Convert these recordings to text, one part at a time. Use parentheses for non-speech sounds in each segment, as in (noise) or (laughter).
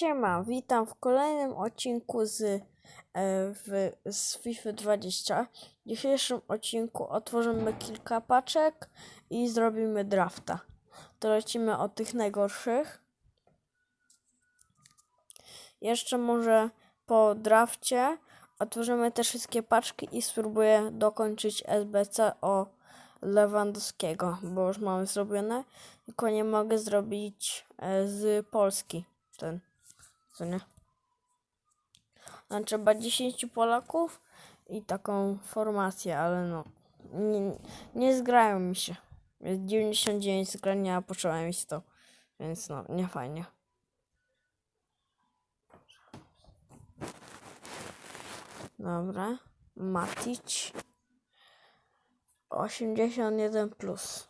Siema, witam w kolejnym odcinku z, e, w, z FIFA 20. W dzisiejszym odcinku otworzymy kilka paczek i zrobimy drafta. To lecimy od tych najgorszych. Jeszcze może po drafcie otworzymy te wszystkie paczki i spróbuję dokończyć SBC o Lewandowskiego, bo już mamy zrobione, tylko nie mogę zrobić e, z Polski ten, co nie? Tam trzeba 10 Polaków i taką formację, ale no, nie, nie zgrają mi się. Jest 99 zgrania, a potrzeba mieć 100, więc no, nie fajnie. Dobra, Matic. 81 plus.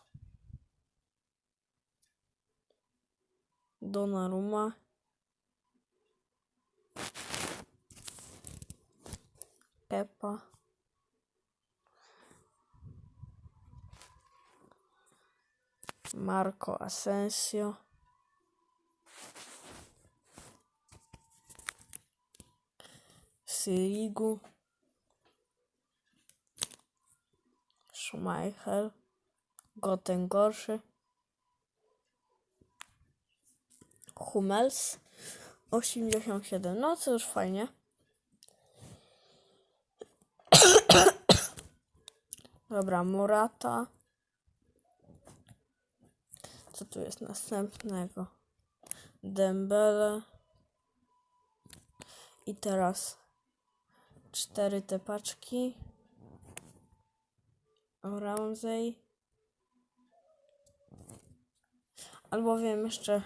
Donnarumma. Kepa. Marco Asensio. Sirigu. Schmeichel. Goten gorszy. Hummels. 87. No już fajnie. Dobra, Morata. Co tu jest następnego? Dembele. I teraz cztery te paczki. Ramsey. Albo wiem jeszcze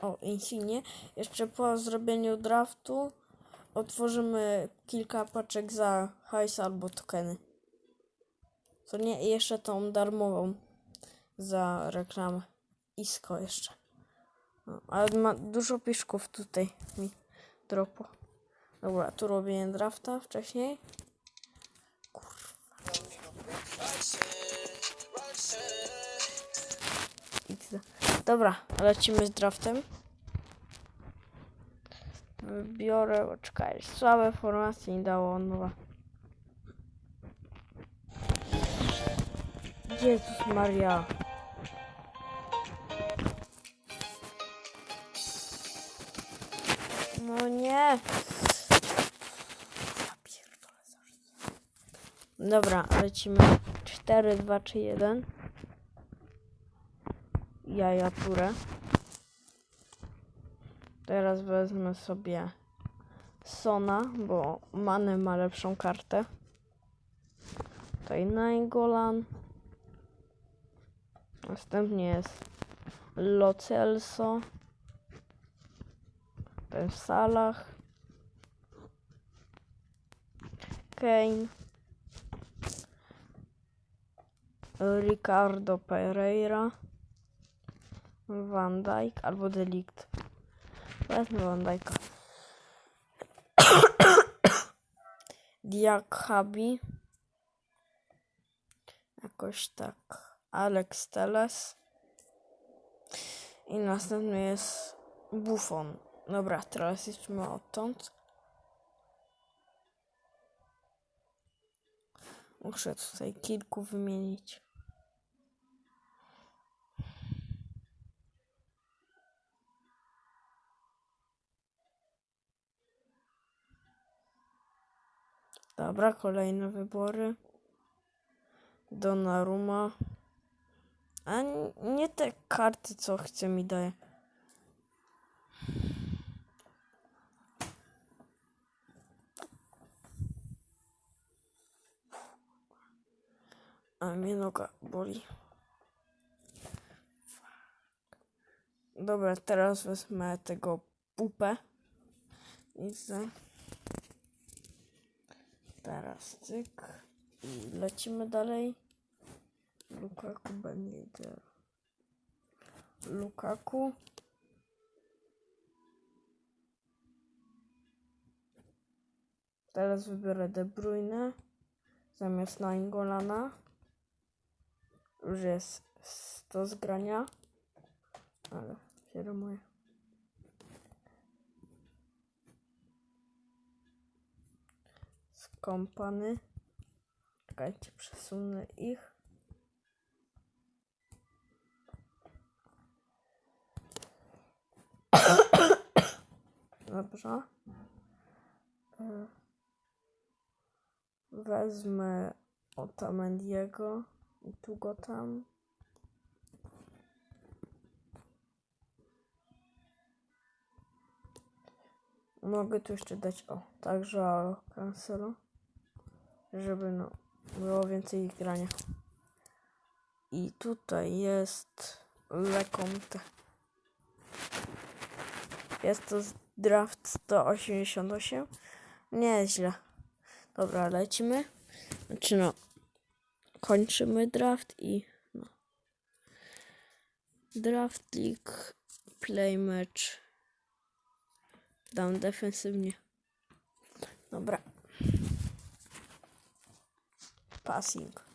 o Insigne. Jeszcze po zrobieniu draftu otworzymy kilka paczek za hajs albo tokeny. Co nie? I jeszcze tą darmową za reklamę. Isko jeszcze. No, ale ma dużo piszków tutaj mi dropu. Dobra, tu robię drafta wcześniej. Kurwa. Dobra, lecimy z draftem. Wybiorę, czekaj, słabe formacje nie dało nowa. Jezus Maria. No nie. Dobra, lecimy. 4, 2, 3, 1. Jaja turę. Teraz wezmę sobie Sona, bo Mane ma lepszą kartę. Tutaj Nainggolan. Następnie jest Lo Celso. Ten w Salah. Kane. Ricardo Pereira. Van Dijk albo Delikt. Wezmę Van Dijk'a. (coughs) Diakabi. Jakoś tak. Alex Teles. I następny jest Buffon. Dobra, teraz idźmy odtąd. Muszę tutaj kilku wymienić. Dobra, kolejne wybory. Donnarumma. A nie te karty, co chce mi daje. A mnie noga boli. Dobra, teraz wezmę tego pupę. Za... Teraz cyk. I lecimy dalej. Lukaku Beniger. Lukaku. Teraz wybiorę De Bruyne zamiast na Ingolana. Już jest 100 zgrania, ale się rumuje. Skąpany. Czekajcie, przesunę ich. Dobrze. E, Wezmę Otamendiego i tu go tam. Mogę tu jeszcze dać, o, także Cancelo, żeby no, było więcej grania. I tutaj jest Leconte. Jest to draft 188. Nieźle. Dobra, lecimy. Znaczy no, kończymy draft i no. Draft League Play Match. Dam defensywnie. Dobra. Passing.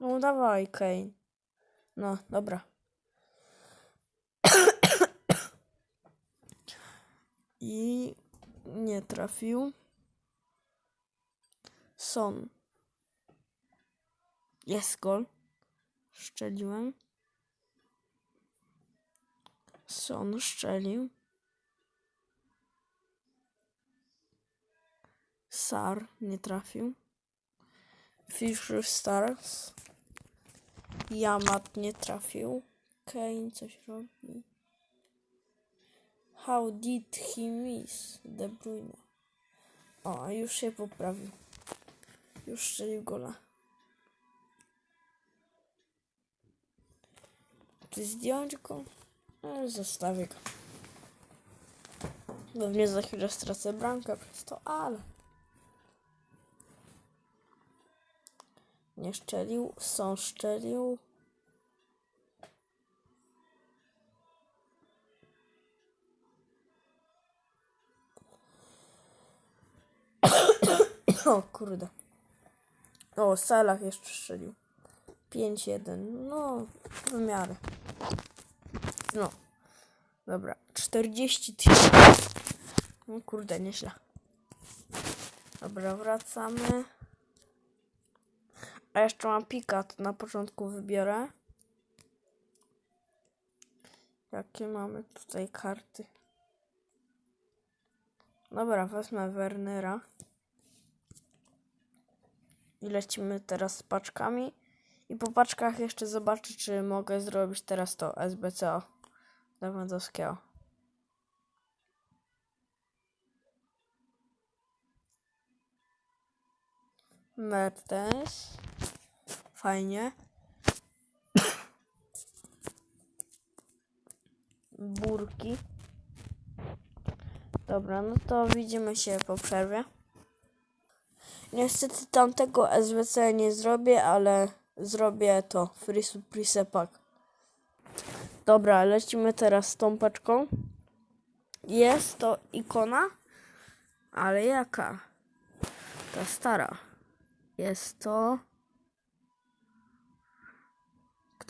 No dawaj, Kane. No, dobra. I nie trafił. Son. Jest gol. Szczeliłem. Son szczelił. Sar nie trafił. Fisher Stars. Yamat nie trafił. Kane coś robi. How did he miss De Bruyne? O, już się poprawił. Już strzelił gola. Czy zdjąć go? No, zostawię go. Pewnie za chwilę stracę bramkę przez to, ale... Nie szczelił, są szczelił. (coughs) O kurde. O, Salah jeszcze strzelił. 5-1. No, w miarę. No. Dobra. 40 tysięcy. No kurde, nieźle. Dobra, wracamy. A jeszcze mam pika, to na początku wybiorę. Jakie mamy tutaj karty? Dobra, wezmę Wernera. I lecimy teraz z paczkami. I po paczkach jeszcze zobaczę, czy mogę zrobić teraz to SBCO Lewandowskiego. Mertens. Fajnie. Burki. Dobra, no to widzimy się po przerwie. Niestety tamtego SWC nie zrobię, ale zrobię to Free Surprise. Dobra, lecimy teraz tą paczką. Jest to ikona, ale jaka? Ta stara. Jest to...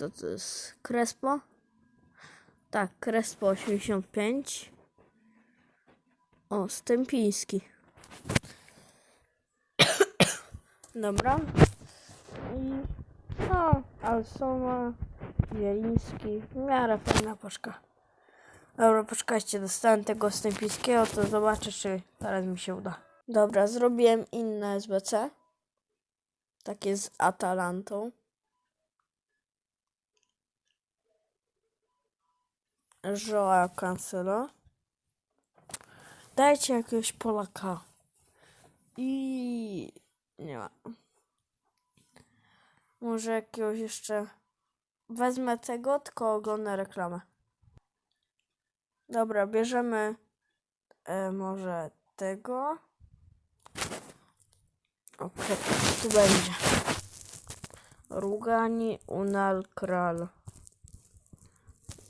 Kto to jest? Crespo? Tak, Crespo 85. O, Stępiński. (coughs) Dobra. I no, Alsoma, Wieliński. W miarę fajna poczka. Dobra, poczekajcie, dostałem tego Stępińskiego, to zobaczę, czy teraz mi się uda. Dobra, zrobiłem inne SBC. Takie z Atalantą. Joao Cancelo. Dajcie jakiegoś Polaka. I nie ma. Może jakiegoś jeszcze. Wezmę tego, tylko oglądam reklamę. Dobra, bierzemy e, może tego. Okej, tu będzie. Rugani Unal Kral.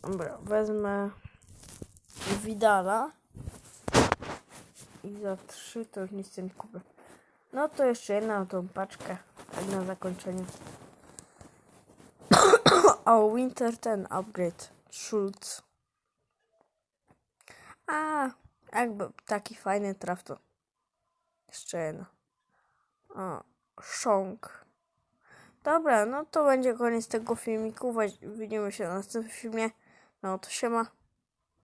Dobra, wezmę Widala. I za trzy to już nic nie kupię. No to jeszcze jedną tą paczkę. Tak na zakończenie. (coughs) o, Winter ten upgrade. Schultz. A, jakby taki fajny traf to. Jeszcze jedno. O, szonk. Dobra, no to będzie koniec tego filmiku. Widzimy się na następnym filmie. No to siema.